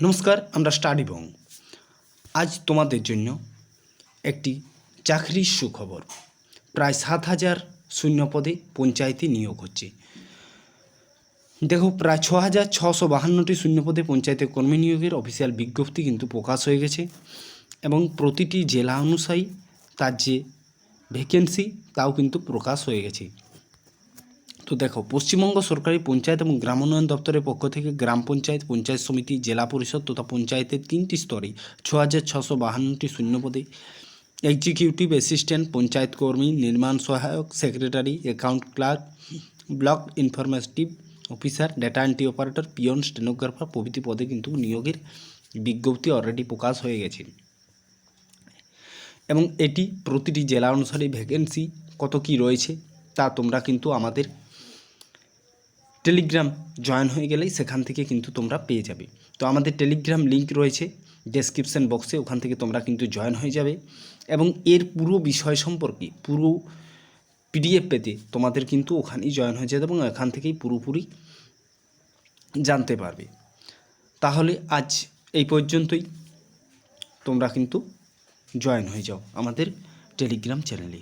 নমস্কার, আমরা স্টাডি বং। আজ তোমাদের জন্য একটি চাকরির সুখবর। প্রায় সাত হাজার শূন্য পদে পঞ্চায়েতে নিয়োগ হচ্ছে। দেখো, প্রায় ছ হাজার ছশো বাহান্নটি শূন্য পদে পঞ্চায়েতে কর্মী নিয়োগের অফিসিয়াল বিজ্ঞপ্তি কিন্তু প্রকাশ হয়ে গেছে এবং প্রতিটি জেলা অনুযায়ী তার যে ভ্যাকেন্সি, তাও কিন্তু প্রকাশ হয়ে গেছে। তো দেখো, পশ্চিমবঙ্গ সরকারি পঞ্চায়েত এবং গ্রাম উন্নয়ন দপ্তরের পক্ষ থেকে গ্রাম পঞ্চায়েত পঞ্চায়েত সমিতি, জেলা পরিষদ তথা পঞ্চায়েতের তিনটি স্তরে ছ হাজার ছশো বাহান্নটি শূন্যপদে এক্সিকিউটিভ অ্যাসিস্ট্যান্ট পঞ্চায়েত কর্মী, নির্মাণ সহায়ক secretary account clerk block informative officer data entry operator peon stenographer প্রভৃতি পদে কিন্তু নিয়োগের বিজ্ঞপ্তি অলরেডি প্রকাশ হয়ে গেছে। এবং এটি প্রতিটি জেলা অনুসারে ভ্যাকেন্সি কত কি রয়েছে তা তোমরা কিন্তু আমাদের টেলিগ্রাম জয়েন হয়ে গেলেই সেখান থেকে কিন্তু তোমরা পেয়ে যাবে। তো আমাদের টেলিগ্রাম লিংক রয়েছে ডেসক্রিপশন বক্সে ওখান থেকে তোমরা কিন্তু জয়েন হয়ে যাবে। এবং এর পুরো বিষয় সম্পর্কে, পুরো পিডিএফ পেতে তোমাদের কিন্তু ওখানেই জয়েন হয়ে যাবে এবং এখান থেকেই পুরোপুরি জানতে পারবে। তাহলে আজ এই পর্যন্তই। তোমরা কিন্তু জয়েন হয়ে যাও আমাদের টেলিগ্রাম চ্যানেলে।